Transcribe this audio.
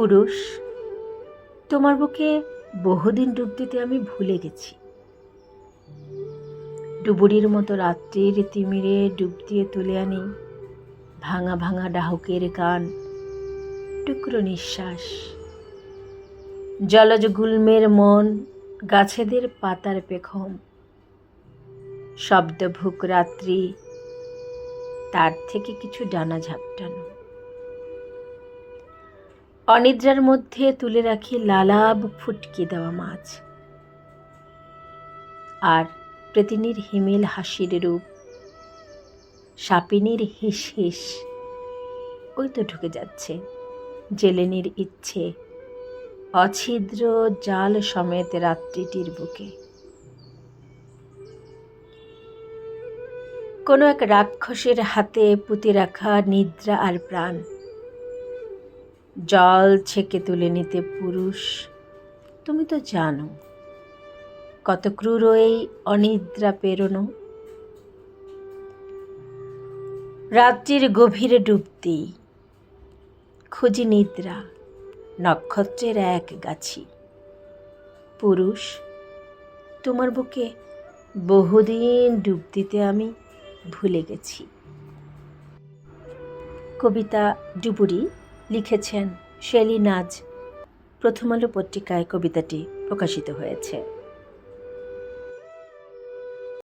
পুরুষ, তোমার বুকে বহুদিন ডুব দিতে আমি ভুলে গেছি। ডুবুরির মতো রাত্রির তিমিরে ডুব দিয়ে তুলে আনি ভাঙা ভাঙা ডাহুকের গান টুকরো নিঃশ্বাস। জলজ গুল্মের মন গাছেদের পাতার পেখম। শব্দভুক রাত্রি, তার থেকে কিছু ডানা ঝাপটানো। অনিদ্রার মধ্যে তুলে রাখি লালাব ফুটকে দেওয়া মাছ। আর প্রেতিনীর হিমেল হাসির রূপ, সাপিনীর হিস হিস, ওই তো ঢুকে যাচ্ছে জেলেনির ইচ্ছে, অছিদ্র জাল সমেত রাত্রিটির বুকে। কোনো এক রাক্ষসের হাতে পুঁতে রাখা নিদ্রা আর প্রাণ জল ছেঁকে তুলে নিতে পুরুষ। তুমি তো জানো, কত ক্রূর এই অনিদ্রা পেরোনো রাত্রির গভীরে ডুবতি, খুঁজি নিদ্রা, নক্ষত্রের এক গাছি। পুরুষ, তোমার বুকে বহুদিন ডুব দিতে আমি ভুলে গেছি। কবিতা ডুবুরি। লিখেছেন শেলি নাজ। প্রথম আলো পত্রিকায় কবিতাটি প্রকাশিত হয়েছে।